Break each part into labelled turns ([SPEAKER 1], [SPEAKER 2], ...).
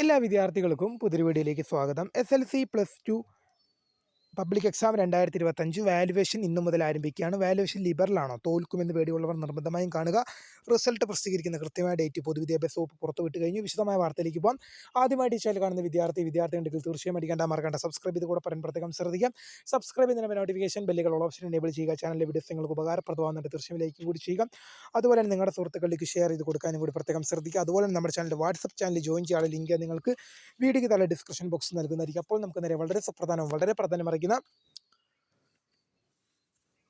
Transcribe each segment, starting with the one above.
[SPEAKER 1] എല്ലാ വിദ്യാർത്ഥികൾക്കും പുതിയൊരു വീഡിയോയിലേക്ക് സ്വാഗതം. S L C plus two public exam രണ്ടായിരത്തി ഇരുപത്തഞ്ച് വാലുവേഷൻ ഇന്നു മുതൽ ആരംഭിക്കുകയാണ്. വാലുവേഷൻ ലിബറലാണോ? തോൽക്കുമെന്ന് പേടിയുള്ളവർ നിർബന്ധമായും കാണുക. റിസൾട്ട് പ്രസിദ്ധീകരിക്കുന്ന കൃത്യമായ ഡേറ്റ് പൊതുവിദ്യാഭ്യാസ വകുപ്പ് പുറത്തുവിട്ട് കഴിഞ്ഞു. വിശദമായ വാർത്തയിലേക്ക് പോകാം ആദ്യമായിട്ട് ഈ കാണുന്ന വിദ്യാർത്ഥി വിദ്യാർത്ഥി ഉണ്ടെങ്കിൽ തീർച്ചയായും അടിക്കേണ്ട മറക്കേണ്ട സബ്സ്ക്രൈബ് ചെയ്ത് കൂടെ പറയാൻ പ്രത്യേകം ശ്രദ്ധിക്കാം. സബ്സ്ക്രൈബ് ചെയ്യുന്ന നോട്ടിഫിക്കേഷൻ ബെല്ലുകൾ ഓൾ ഓപ്ഷൻ എനേബിൾ ചെയ്യുക. ചാനലിലെ വീഡിയോസ് നിങ്ങൾക്ക് ഉപകാരപ്രദമാകുന്നുണ്ട്. തീർച്ചയായും ലൈക്ക് കൂടി ചെയ്യുക. അതുപോലെ തന്നെ നിങ്ങളുടെ സുഹൃത്തുക്കളിലേക്ക് ഷെയർ ചെയ്ത് കൊടുക്കാനും കൂടി പ്രത്യേകം ശ്രദ്ധിക്കുക. അതുപോലെ തന്നെ നമ്മുടെ ചാനലിന്റെ വാട്സപ്പ് ചാനൽ ജോയിൻ ചെയ്യാനുള്ള ലിങ്ക് നിങ്ങൾക്ക് വീഡിയോയ്ക്ക് താഴെ ഡിസ്ക്രിപ്ഷൻ ബോക്സ് നൽകുന്നതായിരിക്കും. അപ്പോൾ നമുക്ക് നേരെ വളരെ സുപ്രധാനവും വളരെ പ്രാധാന്യമറിയിക്കുന്ന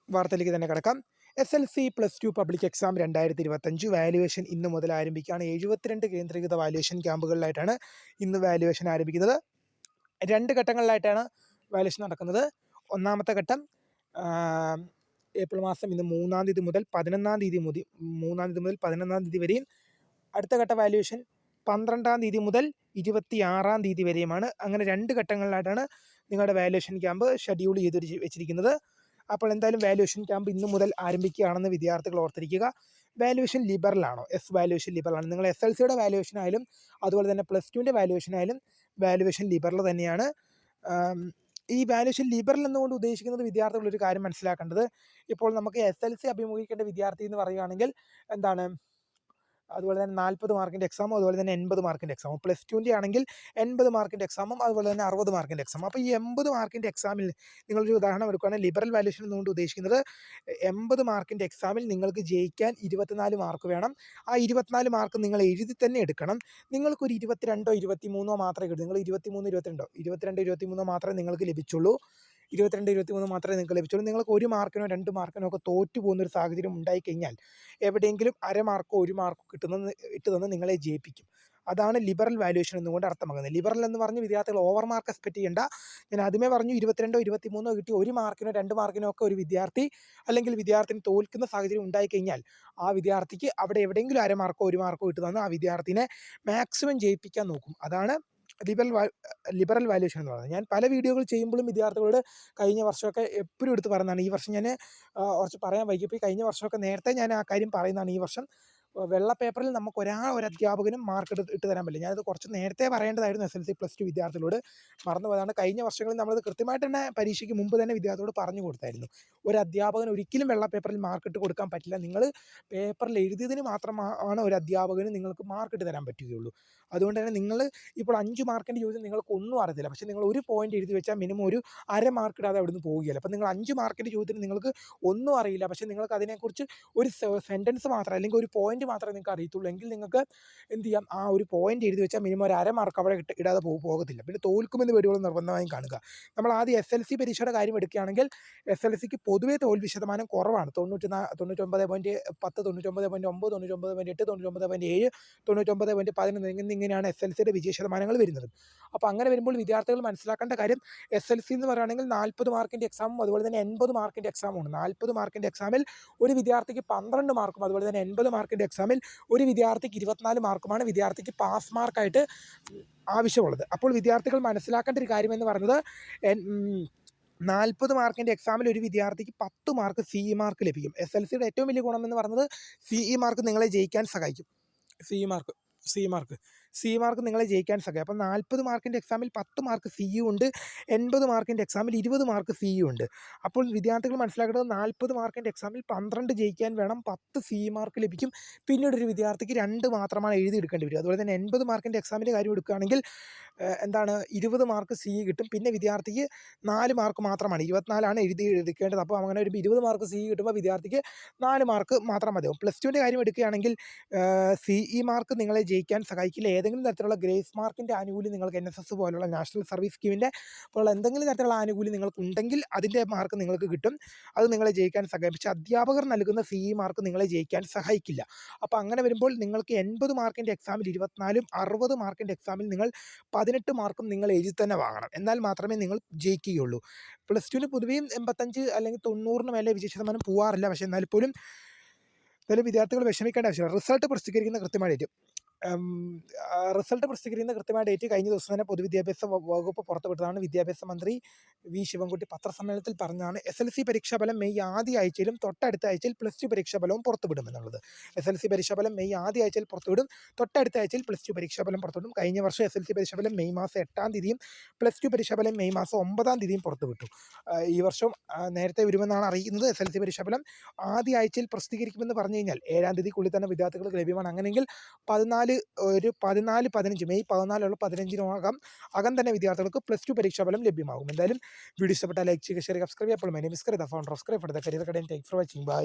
[SPEAKER 1] വാർത്തയിലേക്ക് തന്നെ കിടക്കാം. S L C plus two public exam രണ്ടായിരത്തി ഇരുപത്തഞ്ച് വാല്യുവേഷൻ ഇന്ന് മുതൽ ആരംഭിക്കുകയാണ്. എഴുപത്തിരണ്ട് കേന്ദ്രീകൃത വാല്യുവേഷൻ ക്യാമ്പുകളിലായിട്ടാണ് ഇന്ന് വാല്യുവേഷൻ ആരംഭിക്കുന്നത്. രണ്ട് ഘട്ടങ്ങളിലായിട്ടാണ് വാല്യുവേഷൻ നടക്കുന്നത്. ഒന്നാമത്തെ ഘട്ടം ഏപ്രിൽ മാസം ഇന്ന് മൂന്നാം തീയതി മുതൽ പതിനൊന്നാം തീയതി മുതൽ മൂന്നാം തീയതി മുതൽ പതിനൊന്നാം തീയതി വരെയും അടുത്ത ഘട്ട വാല്യുവേഷൻ പന്ത്രണ്ടാം തീയതി മുതൽ ഇരുപത്തി ആറാം തീയതി വരെയുമാണ്. അങ്ങനെ രണ്ട് ഘട്ടങ്ങളിലായിട്ടാണ് നിങ്ങളുടെ വാല്യുവേഷൻ ക്യാമ്പ് ഷെഡ്യൂൾ ചെയ്ത് വെച്ചിരിക്കുന്നത്. അപ്പോൾ എന്തായാലും വാല്യുവേഷൻ ക്യാമ്പ് ഇന്ന് മുതൽ ആരംഭിക്കുകയാണെന്ന് വിദ്യാർത്ഥികൾ ഓർത്തിരിക്കുക. വാല്യുവേഷൻ ലിബറലാണോ എസ് വാല്യുവേഷൻ ലിബറലാണ് നിങ്ങൾ എസ് എൽ സിയുടെ വാല്യുവേഷൻ ആയാലും അതുപോലെ തന്നെ പ്ലസ് ടുവിന്റെ വാല്യുവേഷൻ ആയാലും വാല്യുവേഷൻ ലിബറൽ തന്നെയാണ്. ഈ വാല്യുവേഷൻ ലിബറൽ എന്നുകൊണ്ട് ഉദ്ദേശിക്കുന്നത് വിദ്യാർത്ഥികൾ ഒരു കാര്യം മനസ്സിലാക്കേണ്ടത്. ഇപ്പോൾ നമുക്ക് എസ് എൽ സി അഭിമുഖീകരിക്കേണ്ട വിദ്യാർത്ഥി എന്ന് പറയുകയാണെങ്കിൽ എന്താണ്? അതുപോലെ തന്നെ നാൽപ്പത് മാർക്കിന്റെ എക്സാമും അതുപോലെ തന്നെ എൺപത് മാർക്കിന്റെ എക്സാമും പ്ലസ് ടുവിന്റെ ആണെങ്കിൽ എൺപത് മാർക്കിന്റെ എക്സാമും അതുപോലെ തന്നെ അറുപത് മാർക്കിന്റെ എക്സാമും അപ്പോൾ ഈ എൺപത് മാർക്കിന്റെ എക്സാമിൽ നിങ്ങളൊരു ഉദാഹരണം എടുക്കുകയാണെങ്കിൽ ലിബറൽ വാല്യൂഷൻ എന്നുകൊണ്ട് ഉദ്ദേശിക്കുന്നത് എൺപത് മാർക്കിന്റെ എക്സാമിൽ നിങ്ങൾക്ക് ജയിക്കാൻ ഇരുപത്തിനാല് മാർക്ക് വേണം. ആ ഇരുപത്തിനാല് മാർക്ക് നിങ്ങൾ എഴുതി തന്നെ എടുക്കണം. നിങ്ങൾക്കൊരു ഇരുപത്തിരണ്ടോ ഇരുപത്തിമൂന്നോ മാത്രമേ കിട്ടൂ. നിങ്ങൾ ഇരുപത്തിമൂന്ന് ഇരുപത്തിരണ്ടോ ഇരുപത്തിരണ്ട് ഇരുപത്തിമൂന്നോ മാത്രമേ നിങ്ങൾക്ക് ലഭിച്ചുള്ളൂ. ഇരുപത്തിരണ്ട് ഇരുപത്തിമൂന്ന് മാത്രമേ നിങ്ങൾക്ക് ലഭിച്ചുള്ളൂ. നിങ്ങൾക്ക് ഒരു മാർക്കിനോ രണ്ട് മാർക്കിനോ ഒക്കെ തോറ്റു പോകുന്ന ഒരു സാഹചര്യം ഉണ്ടായിക്കഴിഞ്ഞാൽ എവിടെയെങ്കിലും അര മാർക്കോ ഒരു മാർക്കോ കിട്ടുന്ന ഇട്ടുതന്ന് നിങ്ങളെ ജയിപ്പിക്കും. അതാണ് ലിബറൽ വാല്യുവേഷൻ എന്നുകൊണ്ട് അർത്ഥമാക്കുന്നത്. ലിബറൽ എന്ന് പറഞ്ഞ് വിദ്യാർത്ഥികൾ ഓവർ മാർക്ക് എക്സ്പെക്ട് ചെയ്യേണ്ട. ഞാൻ ആദ്യമേ പറഞ്ഞു ഇരുപത്തിരണ്ടോ ഇരുപത്തിമൂന്നോ കിട്ടി ഒരു മാർക്കിനോ രണ്ട് മാർക്കിനോ ഒക്കെ ഒരു വിദ്യാർത്ഥി അല്ലെങ്കിൽ വിദ്യാർത്ഥിനി തോൽക്കുന്ന സാഹചര്യം ഉണ്ടായിക്കഴിഞ്ഞാൽ ആ വിദ്യാർത്ഥിക്ക് അവിടെ എവിടെയെങ്കിലും അര മാർക്കോ ഒരു മാർക്കോ ഇട്ട് തന്ന് ആ വിദ്യാർത്ഥിനെ മാക്സിമം ജയിപ്പിക്കാൻ നോക്കും. അതാണ് ലിബറൽ ലിബറൽ വാല്യൂഷൻ എന്ന് പറയുന്നത്. ഞാൻ പല വീഡിയോകൾ ചെയ്യുമ്പോഴും വിദ്യാർത്ഥികളോട് കഴിഞ്ഞ വർഷമൊക്കെ എപ്പോഴും എടുത്ത് പറയുന്നതാണ്. ഈ വർഷം ഞാൻ കുറച്ച് പറയാൻ വൈകിപ്പോയി. കഴിഞ്ഞ വർഷമൊക്കെ നേരത്തെ ഞാൻ ആ കാര്യം പറയുന്നതാണ്. ഈ വർഷം വെള്ള പേപ്പറിൽ നമുക്ക് ഒരാ ഒരു അധ്യാപകനും മാർക്ക് ഇട്ട് തരാൻ പറ്റില്ല. ഞാനത് കുറച്ച് നേരത്തെ പറയേണ്ടതായിരുന്നു S L C plus two വിദ്യാർത്ഥികളോട്. മറന്നു പോയതാണ് കഴിഞ്ഞ വർഷങ്ങളിൽ നമ്മളത് കൃത്യമായിട്ട് തന്നെ പരീക്ഷയ്ക്ക് മുമ്പ് തന്നെ വിദ്യാർത്ഥികളോട് പറഞ്ഞു കൊടുത്തായിരുന്നു. ഒരു അധ്യാപകൻ ഒരിക്കലും വെള്ള പേപ്പറിൽ മാർക്ക് ഇട്ട് കൊടുക്കാൻ പറ്റില്ല. നിങ്ങൾ പേപ്പറിൽ എഴുതിയതിന് മാത്രമാണ് ഒരു അധ്യാപകന് നിങ്ങൾക്ക് മാർക്ക് ഇട്ട് തരാൻ പറ്റുകയുള്ളൂ. അതുകൊണ്ട് തന്നെ നിങ്ങൾ ഇപ്പോൾ അഞ്ച് മാർക്കിന്റെ ചോദ്യം നിങ്ങൾക്ക് ഒന്നും അറിയത്തില്ല. പക്ഷേ നിങ്ങൾ ഒരു പോയിന്റ് എഴുതി വെച്ചാൽ മിനിമം ഒരു അര മാർക്ക് ഇടാതെ അവിടുന്ന് പോവുകയില്ല. അപ്പോൾ നിങ്ങൾ അഞ്ച് മാർക്കിന്റെ ചോദ്യത്തിന് നിങ്ങൾക്ക് ഒന്നും അറിയില്ല. പക്ഷേ നിങ്ങൾക്ക് അതിനെക്കുറിച്ച് ഒരു സെന്റൻസ് മാത്രം അല്ലെങ്കിൽ ഒരു പോയിന്റ് മാത്രമേ നിങ്ങൾക്ക് അറിയത്തുള്ളൂ. എങ്കിൽ നിങ്ങൾക്ക് എന്ത് ചെയ്യാം? ആ ഒരു പോയിന്റ് എഴുതി വെച്ചാൽ മിനിമം ഒരു അര മാർക്ക് അവിടെ ഇടാതെ പോകത്തില്ല. പിന്നെ തോൽക്കുമെന്ന് വീഡിയോകൾ നിർബന്ധമായും കാണുക. നമ്മൾ ആദ്യം എസ് എൽ സി പരീക്ഷയുടെ കാര്യം എടുക്കുകയാണെങ്കിൽ എസ് എൽ സിക്ക് പൊതുവേ തോൽവി ശതമാനം കുറവാണ്. തൊണ്ണൂറ്റി നാ തൊണ്ണൂറ്റൊമ്പത് പോയിന്റ് പത്ത് തൊണ്ണൂറ്റൊമ്പത് പോയിന്റ് ഒമ്പത് തൊണ്ണൂറ്റൊമ്പത് പോയിന്റ് എട്ട് തൊണ്ണൂറ്റൊമ്പത് പോയിന്റ് ഏഴ് തൊണ്ണൂറ്റൊമ്പത് പോയിന്റ് പതിനൊന്ന് എന്നിങ്ങനെയാണ് എസ് എൽ സിയുടെ വിജയ ശതമാനങ്ങൾ വരുന്നത്. അപ്പോൾ അങ്ങനെ വരുമ്പോൾ വിദ്യാർത്ഥികൾ മനസ്സിലാക്കേണ്ട കാര്യം എസ് എൽ സി എന്ന് പറയുകയാണെങ്കിൽ നാൽപ്പത് മാർക്കിന്റെ എക്സാമും അതുപോലെ തന്നെ എൺപത് മാർക്കിന്റെ എക്സാമുമാണ് നാൽപ്പത് മാർക്കിന്റെ എക്സാമിൽ ഒരു വിദ്യാർത്ഥിക്ക് പന്ത്രണ്ട് മാർക്കും അതുപോലെ തന്നെ എൺപത് മാർക്കിന്റെ എക്സാമിൽ ഒരു വിദ്യാർത്ഥിക്ക് ഇരുപത്തിനാല് മാർക്കുമാണ് വിദ്യാർത്ഥിക്ക് പാസ് മാർക്കായിട്ട് ആവശ്യമുള്ളത്. അപ്പോൾ വിദ്യാർത്ഥികൾ മനസ്സിലാക്കേണ്ട ഒരു കാര്യം എന്ന് പറയുന്നത് നാൽപ്പത് മാർക്കിന്റെ എക്സാമിൽ ഒരു വിദ്യാർത്ഥിക്ക് പത്ത് മാർക്ക് സി ഇ മാർക്ക് ലഭിക്കും എസ് എൽ സിയുടെ ഏറ്റവും വലിയ ഗുണം എന്ന് പറയുന്നത് സി ഇ മാർക്ക് നിങ്ങളെ ജയിക്കാൻ സഹായിക്കും. C E mark C E mark C mark നിങ്ങളെ ജയിക്കാൻ സഹായിക്കും. അപ്പം നാൽപ്പത് മാർക്കിന്റെ എക്സാമിൽ പത്ത് മാർക്ക് സി യു ഉണ്ട് എൺപത് മാർക്കിന്റെ എക്സാമിൽ ഇരുപത് മാർക്ക് സി യു ഉണ്ട്. അപ്പോൾ വിദ്യാർത്ഥികൾ മനസ്സിലാക്കേണ്ടത് നാൽപ്പത് മാർക്കിന്റെ എക്സാമിൽ പന്ത്രണ്ട് ജയിക്കാൻ വേണം പത്ത് സി മാർക്ക് ലഭിക്കും. പിന്നീട് ഒരു വിദ്യാർത്ഥിക്ക് രണ്ട് മാത്രമാണ് എഴുതി എടുക്കേണ്ടി വരും അതുപോലെ തന്നെ എൺപത് മാർക്കിന്റെ എക്സാമിന്റെ കാര്യം എടുക്കുകയാണെങ്കിൽ എന്താണ് ഇരുപത് മാർക്ക് സി കിട്ടും. പിന്നെ വിദ്യാർത്ഥിക്ക് നാല് മാർക്ക് മാത്രമാണ്. ഇരുപത്തിനാലാണ് എഴുതി എടുക്കേണ്ടത്. അപ്പോൾ അങ്ങനെ ഒരു ഇരുപത് മാർക്ക് സി കിട്ടുമ്പോൾ വിദ്യാർത്ഥിക്ക് നാല് മാർക്ക് മാത്രം മതിയാവും. പ്ലസ് ടുവിന്റെ കാര്യം എടുക്കുകയാണെങ്കിൽ സി ഇ മാർക്ക് നിങ്ങളെ ജയിക്കാൻ സഹായിക്കില്ല. ഏതെങ്കിലും തരത്തിലുള്ള ഗ്രേസ് മാർക്കിന്റെ ആനുകൂല്യം നിങ്ങൾക്ക് എൻ എസ് എസ് പോലുള്ള നാഷണൽ സർവീസ് സ്കീമിന്റെ പോലുള്ള എന്തെങ്കിലും തരത്തിലുള്ള ആനുകൂല്യം നിങ്ങൾക്ക് ഉണ്ടെങ്കിൽ അതിന്റെ മാർക്ക് നിങ്ങൾക്ക് കിട്ടും. അത് നിങ്ങളെ ജയിക്കാൻ സഹായിക്കും പക്ഷേ അധ്യാപകർ നൽകുന്ന സി ഇ മാർക്ക് നിങ്ങളെ ജയിക്കാൻ സഹായിക്കില്ല. അപ്പോൾ അങ്ങനെ വരുമ്പോൾ നിങ്ങൾക്ക് എൺപത് മാർക്കിന്റെ എക്സാമിൽ ഇരുപത്തിനാലും അറുപത് മാർക്കിന്റെ എക്സാമിൽ നിങ്ങൾ പതിനെട്ട് മാർക്കും നിങ്ങൾ എഴുതി തന്നെ വാങ്ങണം. എന്നാൽ മാത്രമേ നിങ്ങൾ ജയിക്കുകയുള്ളൂ. പ്ലസ് ടുവിന് പൊതുവെയും എൺപത്തഞ്ച് അല്ലെങ്കിൽ തൊണ്ണൂറിന് മേലെ വിജയ ശതമാനം പോവാറില്ല. പക്ഷേ എന്നാൽ പോലും എന്തായാലും വിദ്യാർത്ഥികൾ വിഷമിക്കേണ്ട ആവശ്യമില്ല. റിസൾട്ട് പ്രസിദ്ധീകരിക്കുന്ന കൃത്യമായിട്ട് റിസൾട്ട് പ്രസിദ്ധീകരിക്കുന്ന കൃത്യമായ ഡേറ്റ് കഴിഞ്ഞ ദിവസം തന്നെ പൊതുവിദ്യാഭ്യാസ വകുപ്പ് പുറത്തുവിട്ടതാണ് വിദ്യാഭ്യാസ മന്ത്രി വി. ശിവൻകുട്ടി പത്രസമ്മേളനത്തിൽ പറഞ്ഞാണ് എസ് എൽ സി പരീക്ഷാഫലം മെയ് ആദ്യ ആഴ്ചയിലും തൊട്ടടുത്ത ആഴ്ചയിൽ പ്ലസ് ടു പരീക്ഷാഫലവും പുറത്തുവിടുമെന്നുള്ളത്. എസ് എൽ സി പരീക്ഷാഫലം മെയ് ആദ്യ ആഴ്ചയിൽ പുറത്തുവിടും തൊട്ടടുത്ത ആഴ്ചയിൽ പ്ലസ് ടു പരീക്ഷാഫലം പുറത്തുവിടും. കഴിഞ്ഞ വർഷം എസ് എൽ സി പരീക്ഷാഫലം മെയ് മാസം എട്ടാം തീയതിയും പ്ലസ് ടു പരീക്ഷാഫലം മെയ് മാസം ഒമ്പതാം തീയതിയും പുറത്തുവിട്ടു. ഈ വർഷം നേരത്തെ വരുമെന്നാണ് അറിയുന്നത്. എസ് എൽ സി പരീക്ഷാഫലം ആദ്യ ആഴ്ചയിൽ പ്രസിദ്ധീകരിക്കുമെന്ന് പറഞ്ഞു കഴിഞ്ഞാൽ ഏഴാം തീയതിക്കുള്ളിൽ തന്നെ വിദ്യാർത്ഥികൾക്ക് ലഭ്യമാണ്. അങ്ങനെയെങ്കിൽ പതിനാല് ഒരു പതിനാല് പതിനഞ്ച് മെയ് പതിനാലുള്ള പതിനഞ്ചിനോകം അകം തന്നെ വിദ്യാർത്ഥികൾക്ക് പ്ലസ് ടു പരീക്ഷാഫലം ലഭ്യമാകും. എന്തായാലും വീഡിയോ ഇഷ്ടപ്പെട്ടാൽ ലൈക്ക് ചെയ്യുക ഷെയർ സബ്സ്ക്രൈബ് അപ്പോൾ my name is കറിത founder of scribe for the career കടൻ thank for watching by